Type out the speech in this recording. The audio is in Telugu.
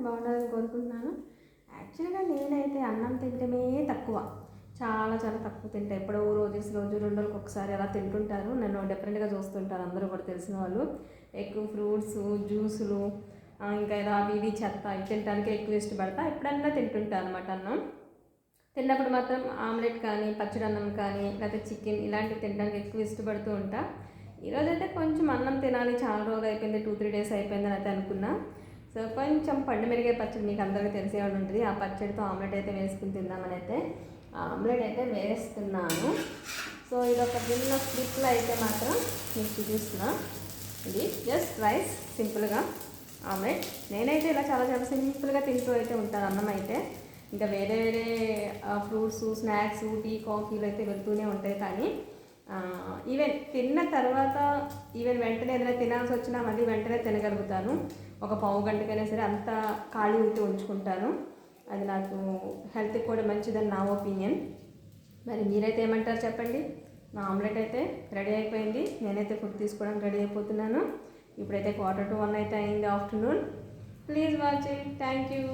బాగుండాలని కోరుకుంటున్నాను. యాక్చువల్గా నేనైతే అన్నం తింటమే తక్కువ. చాలా చాలా తక్కువ తింటా. ఎప్పుడో రోజు రోజు రెండు రోజులకు ఒకసారి అలా తింటుంటారు. నన్ను డిఫరెంట్గా చూస్తుంటారు. అందరూ కూడా తెలిసిన వాళ్ళు. ఎక్కువ ఫ్రూట్స్ జ్యూసులు ఇంకా ఇలా అవి ఇవి చెత్త ఇవి తినడానికి ఎక్కువ ఇష్టపడతా. ఎప్పుడన్నా తింటుంటాను అనమాట అన్నం. తిన్నప్పుడు మాత్రం ఆమ్లెట్ కానీ పచ్చడి అన్నం కానీ లేకపోతే చికెన్ ఇలాంటివి తినడానికి ఎక్కువ ఇష్టపడుతూ ఉంటా. ఈరోజైతే కొంచెం అన్నం తినాలి. చాలా రోజులు అయిపోయింది. టూ త్రీ డేస్ అయిపోయిందని అయితే అనుకున్నా. సో కొంచెం పండు మెరుగే పచ్చడి మీకు అందరికీ తెలిసే ఉంటుంది. ఆ పచ్చడితో ఆమ్లెట్ అయితే వేసుకుని తిందామని అయితే ఆమ్లెట్ అయితే వేస్తున్నాను. సో ఇది ఒక చిన్న స్లిప్లో అయితే మాత్రం మీకు చూపిస్తున్నా. ఇది జస్ట్ రైస్ సింపుల్గా ఆమ్లెట్. నేనైతే ఇలా చాలా చాలా సింపుల్గా తింటూ అయితే ఉంటాను అన్నం అయితే. ఇంకా వేరే వేరే ఫ్రూట్స్ స్నాక్స్ టీ కాఫీలు అయితే వెళ్తూనే ఉంటాయి కానీ ఈవెన్ తిన్న తర్వాత ఈవెన్ వెంటనే ఏదైనా తినాల్సి వచ్చినా మళ్ళీ వెంటనే తినగలుగుతాను. ఒక పావు గంటకైనా సరే అంత ఖాళీ అయితే ఉంచుకుంటాను. అది నాకు హెల్త్కి కూడా మంచిదని నా ఒపీనియన్. మరి మీరైతే ఏమంటారు చెప్పండి? నా ఆమ్లెట్ అయితే రెడీ అయిపోయింది. నేనైతే ఫుడ్ తీసుకోవడానికి రెడీ అయిపోతున్నాను. ఇప్పుడైతే క్వార్టర్ టు వన్ అయితే అయింది afternoon. Please watch thank you.